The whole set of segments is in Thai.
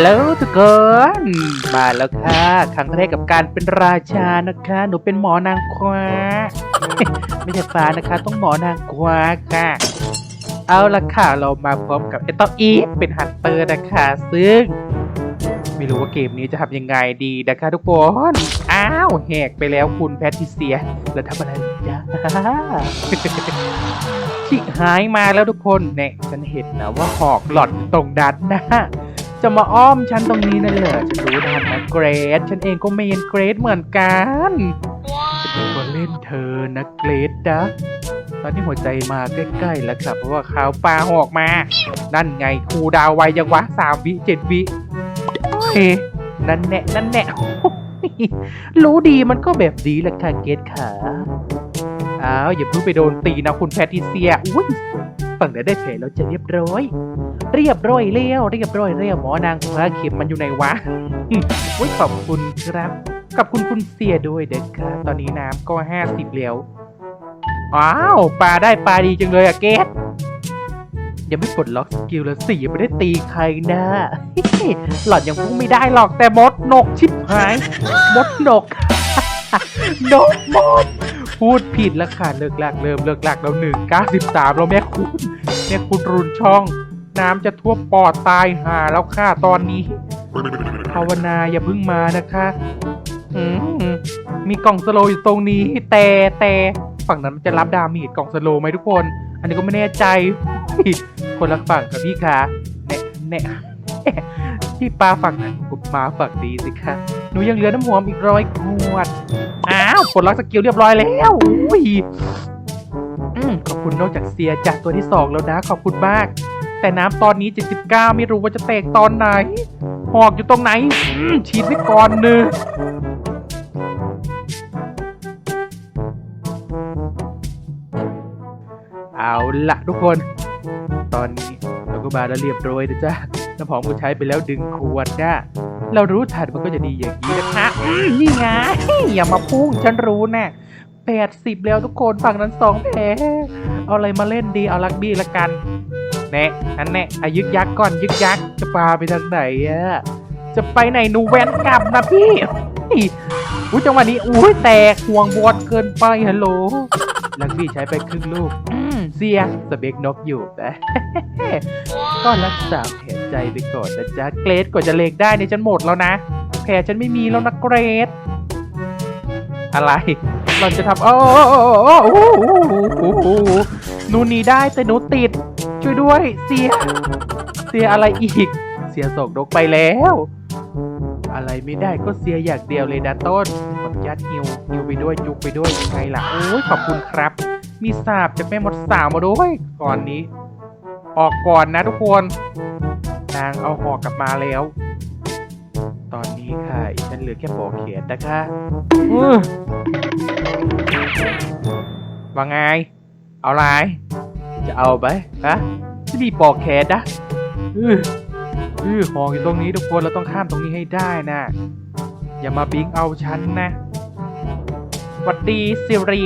ฮัลโหลทุกคน มาแล้วค่ะ ครั้งแรกกับการเป็นราชานะคะ หนูเป็นหมอนางควาไม่ใช่ฟ้านะคะ ต้องหมอนางควาค่ะ เอาละค่ะ เรามาพร้อมกับเอตอีฟเป็นฮันเตอร์นะคะ ซึ่ง ไม่รู้ว่าเกมนี้จะทำยังไงดีนะคะทุกคน อ้าวแหกไปแล้วคุณแพทิเซีย แล้วทำอะไรจ้าชิหายมาแล้วทุกคนเนี่ยฉันเห็นนะว่าหอกหลอนอยู่ตรงดันหนะ จะมาอ้อมฉันตรงนี้นั่นเหรอฉันรู้ทันนะเกรดฉันเองก็เมนเกรดเหมือนกันฉันก็เล่นเธอนะเกรดนะตอนนี้หัวใจมาใกล้ๆแล้วครับเพราะว่าข่าวปลาหอกมา นั่นไงครูดาวไวยังวะสามวิเจ็ดวิเคนั่นแน่นั่นแน่รู้ดีมันก็แบบนี้แหละค่ะเกรดขาอ้าวอย่าเพิ่งไปโดนตีนะคุณแพทิเซียอุ้ย ฝั่งไหนได้แผลแล้วจะเรียบร้อย เรียบร้อยเลี้ยวเรียบร้อยเลี้ยวหมอนางฟ้าเข็มมันอยู่ไหนวะอุ้ยขอบคุณครับขอบคุณคุณเสียด้วยเด็กครับตอนนี้น้ำก็ห้าสิบแล้วอ้าวปลาได้ปลาดีจังเลยอะเกตยังไม่ปลดล็อกสกิลแล้วสิยังไม่ได้ตีใครนะหล่อนยังพุ่งไม่ได้หรอกแต่มดนกชิบหายมดนกนกมด พูดผิดแล้วค่ะเลิกลากเริ่มเลิกลากแล้วหนึ่งเก้าสิบสามแล้วแม่คุณแม่คุณรุนช่อง น้ำจะท่วมปอดตายหาแล้วค่ะตอนนี้ ภาวนาอย่าเพิ่งมานะคะอืมมีกล่องสโลอยู่ตรงนี้ แต่แต่ฝั่งนั้นมันจะรับดาเมจกล่องสโลไหมทุกคน อันนี้ก็ไม่แน่ใจ คนละฝั่งกับพี่คะแน่แน่พี่ปลาฝั่งนั้นผมมาฝั่งดีสิคะหนูยังเหลือน้ำหอมอีกร้อยขวด ปลดล็อกสกิลเรียบร้อยแล้วอุ้ยอขอบคุณนอกจากเสียจากตัวที่สองแล้วนะ ขอบคุณมาก แต่น้ำตอนนี้ 79 ไม่รู้ว่าจะแตกตอนไหน หอกอยู่ตรงไหนฉีดไว้ก่อนหนึ่งเอาละทุกคน ตอนนี้เราก็มาแล้วเรียบร้อยนะจ๊ะน้ำหอมกูใช้ไปแล้วดึงขวดจ้ะ เรารู้ทันมันก็จะดีอย่างนี้นะคะนี่ไงอย่ามาพุ่งฉันรู้แน่แปดสิบแล้วทุกคนฝั่งนั้นสองแผลเอาอะไรมาเล่นดีเอาลักบี้ละกันแน่อันแน่อายึกยักก่อนยึกยักจะปาไปทางไหนอะจะไปไหนหนูแวนกลับนะพี่อุ้ยจังหวะนี้อุ้ยแตกห่วงบอลเกินไปฮัลโหล ลักบี้ใช้ไปครึ่งลูกอืมเสียสเบกนกอยู่แต่ก็รักษาแผลใจไปก่อนนะจ๊ะ เกรดกว่าจะเลกได้เนี่ยฉันหมดแล้วนะ แผลฉันไม่มีแล้วนะเกรด อะไรเราจะทำโอ้โอ้โอ้โอ้โอ้หนูหนีได้แต่หนูติด ช่วยด้วย เสีย เสียอะไรอีก เสียส่งนกไปแล้ว อะไรไม่ได้ก็เสียอย่างเดียวเลยนะต้นขออนุญาตฮิวฮิวไปด้วยจุกไปด้วยยังไงล่ะโอ้ยขอบคุณครับ มีสาบจากแม่มดสาวมาด้วยก่อนนี้ ออกก่อนนะทุกคน นางเอาหอกกลับมาแล้ว ตอนนี้ค่ะอีฉันเหลือแค่ปอกเขียนนะคะว่าไง เอาไรจะเอาไปฮะจะมีปอกแขนนะ อืออือหอยู่ตรงนี้ทุกคนเราต้องข้ามตรงนี้ให้ได้นะ อย่ามาบิงเอาฉันนะหวัดดีสิริ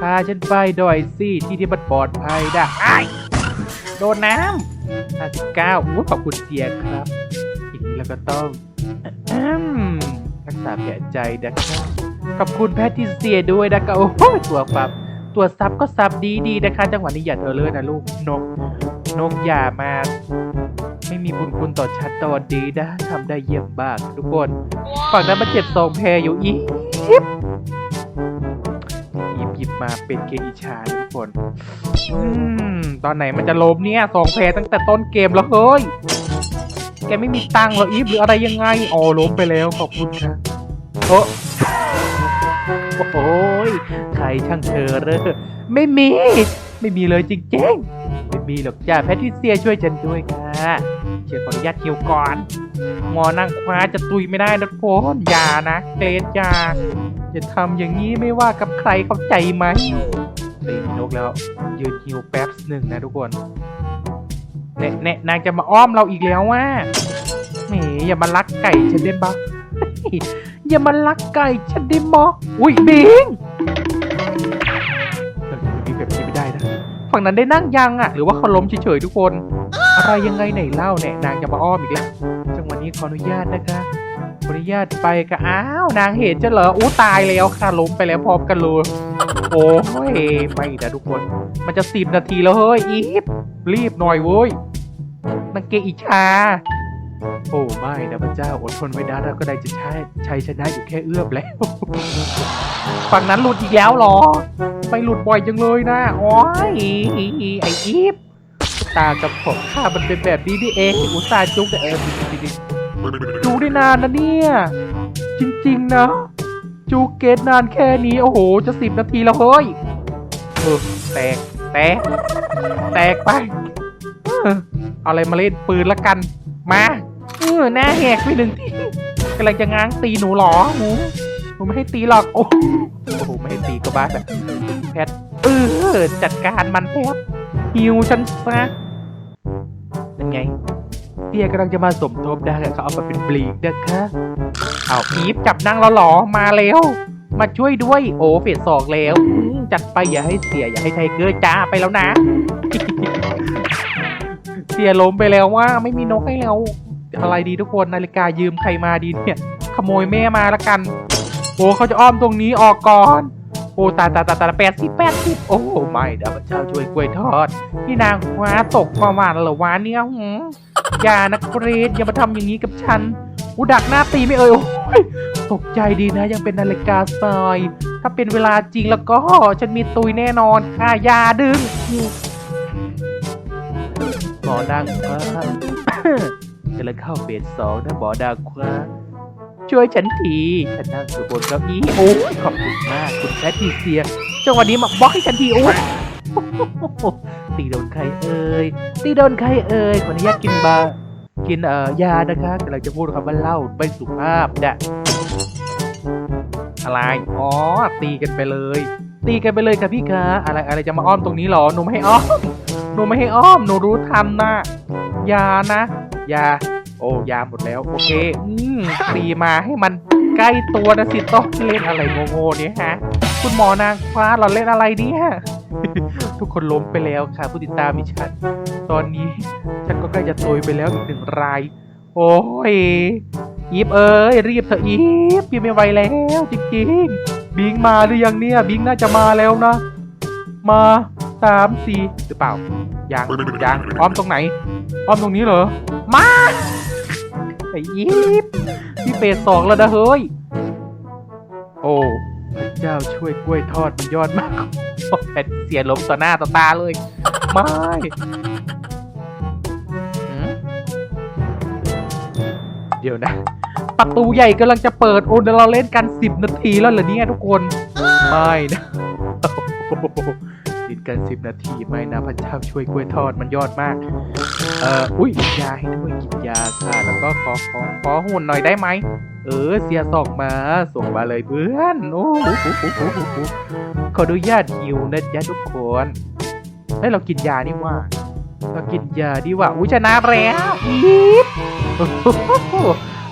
พาฉันไปดอยสิที่ที่มันปลอดภัยได้อ้ายโดนน้ำ59อู้ขอบคุณเสียครับ อีกนี้เราก็ต้องรักษาแผลใจนะครับขอบคุณแพทย์ที่เสียด้วยนะคะโอ้โหตัวฟับตัวซับก็ซับดีดีนะคะ จังหวะนี้อย่าเธอเลยนะลูกนก นกอย่ามา ไม่มีบุญคุณต่อฉันตอนดีนะทำได้เยี่ยมมากทุกคน ฝั่งนั้นมาเจ็บสองแพรอยู่อีบอีบหยิบมาเป็นเกมอิชาทุกคนอืมตอนไหนมันจะล้มเนี่ยสองแพรตั้งแต่ต้นเกมแล้วเฮ้ยแกไม่มีตังค์หรออีฟหรืออะไรยังไงอ๋อล้มไปแล้วขอบคุณค่ะโอ้โอ้ยใครช่างเธอเรอไม่มี ไม่มีเลยจริงๆ ไม่มีหรอกจ้าแพทริเซียช่วยฉันด้วยค่ะเชิญขออนุญาตคิวก่อน หมอนางคว้าจะตุยไม่ได้นะทุกคนอย่านะเกรดอย่าจะทำอย่างนี้ไม่ว่ากับใครเข้าใจไหมตีนกแล้วยืนฮิวแป๊บหนึ่งนะทุกคนเน่เน่นางจะมาอ้อมเราอีกแล้วว่าแหมอย่ามาลักไก่ฉันได้ปะอย่ามาลักไก่ฉันได้มออุ้ยบิง ฝั่งนั้นได้นั่งยังอะ หรือว่าเขาล้มเฉยๆทุกคนเอาอะไรยังไงไหนเล่าเนี่ยนางจะมาอ้อมอีกแล้วจังหวะนี้ขออนุญาตนะคะขออนุญาตไปก็อ้าวนางเห็นจะเหรออู้ตายแล้วค่ะล้มไปแล้วพร้อมกันเลยโอ้ยไม่นะทุกคน มันจะสิบนาทีแล้วเฮ้ยอีฟรีบหน่อยเว้ยนางเกอิชา โอ้ไม่นะพระเจ้าอดทนไว้นะแล้วก็ได้จะใช้ชัยชนะอยู่แค่เอื้อมแล้ว ฝั่งนั้นหลุดอีกแล้วเหรอ ไปหลุดบ่อยจังเลยนะโอ้ยไอ้อีฟตากับผมข้ามันเป็นแบบนี้นี่เองอุตส่าห์จุกแต่เออจูได้นานนะเนี่ย จริง ๆ นะ จูเกตนานแค่นี้ โอ้โห จะสิบนาทีแล้วเฮ้ยเออแตก แตก แตกไปเอาอะไรมาเล่นปืนละกัน มา ออหน้าแหกไปหนึ่งทีกำลังจะง้างตีหนูหรอหนูหนูไม่ให้ตีหรอก โอ้โหโอ้โหไม่ให้ตีก็บ้าแบบแพทเออจัดการมันแพทฮิวฉันซะเป็นไงเตียกำลังจะมาสมทบได้เขาเอามาเป็นบลีกนะคะเอาอีฟจับนั่งแล้วหรอมาแล้ว มาช่วยด้วย โอ้เฟสสองแล้ว จัดไปอย่าให้เสียอย่าให้ไทเกอร์จ้าไปแล้วนะ เสียล้มไปแล้วว่าไม่มีนกให้เรา อะไรดีทุกคนนาฬิกายืมใครมาดีเนี่ยขโมยแม่มาละกันโอ้เขาจะอ้อมตรงนี้ออกก่อนโอ้ตายตายตายตายแปดสิบแปดสิบโอ้ไม่เดี๋ยวพระเจ้าช่วยกล้วยทอดพี่นางฟ้าตกมาหวานเหรอวะเนี่ยหืมอย่านะเกรดอย่ามาทำอย่างนี้กับฉันอุดักหน้าตีไม่เอ่ยโอ้ยตกใจดีนะยังเป็นนาฬิกาทรายถ้าเป็นเวลาจริงแล้วก็ฉันมีตุยแน่นอนค่ะอย่าดึงหมอดังฟ้าจะเลยเข้าเฟสสองนะหมอดังฟ้าช่วยฉันที ฉันนั่งอยู่บนเก้าอี้โอ้ยขอบคุณมากคุณแพทริเซียจังหวะนี้มาบล็อกให้ฉันทีโอ้ยตีโดนใครเอ่ยตีโดนใครเอ่ยขออนุญาตกินบากินเอ่อยานะคะกำลังจะพูดคำว่าเล้าไม่สุภาพนะอะไรอ๋อตีกันไปเลย ตีกันไปเลยค่ะพี่คะอะไรอะไรจะมาอ้อมตรงนี้หรอหนูไม่ให้อ้อมหนูไม่ให้อ้อมหนูรู้ทันนะยานะ ยา โอ้ยาหมดแล้ว โอเค อืมตีมาให้มันใกล้ตัวนะสิต้องเล่นอะไรโง่ๆเนี่ยฮะ คุณหมอนางฟ้าเราเล่นอะไรเนี่ยทุกคนล้มไปแล้วค่ะ ผู้ติดตามมิฉัน ตอนนี้ฉันก็ใกล้จะตุยไปแล้วอีกหนึ่งราย โอ้ยอีฟเอ้ยรีบเถอะอีฟพี่ไม่ไหวแล้วจริงๆบิงมาหรือยังเนี่ย บิงน่าจะมาแล้วนะ มา สามสี่หรือเปล่ายังยังอ้อมตรงไหน อ้อมตรงนี้เหรอ มา ไอ้อีฟพี่เฟสสองแล้วนะเฮ้ย โอ้พระเจ้าช่วยกล้วยทอดมันยอดมากโอ้แผ่นเสียลมต่อหน้าต่อตาเลย ไม่หืมเดี๋ยวนะ ประตูใหญ่กำลังจะเปิด โอ้เดี๋ยวเราเล่นกันสิบนาทีแล้วเหรอเนี่ยทุกคน ไม่นะติด กันสิบนาทีไม่นะพระเจ้าช่วยกล้วยทอดมันยอดมาก เอ่ออุ้ยยาให้ด้วยกินยาค่ะ แล้วก็ขอขอขอหุ่นหน่อยได้ไหมเออเสียส่งมาส่งมาเลยเพื่อนโอ้โหขออนุญาตหิวนะจ๊ะทุกคนเฮ้ยเรากินยานี่ว่าเรากินยาดีว่าอุ้ยชนะแล้วอีฟ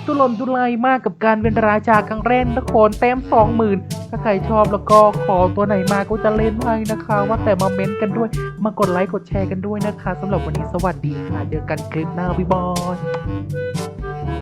ตุลนทุลายมากกับการเป็นราชาครั้งแรกทุกคนเต็มสองหมื่นถ้าใครชอบแล้วก็ขอตัวไหนมาก็จะเล่นให้นะคะ ว่าแต่มาเม้นต์กันด้วย มากดไลค์กดแชร์กันด้วยนะคะสำหรับวันนี้สวัสดีค่ะเจอกันคลิปหน้าบ๊ายบาย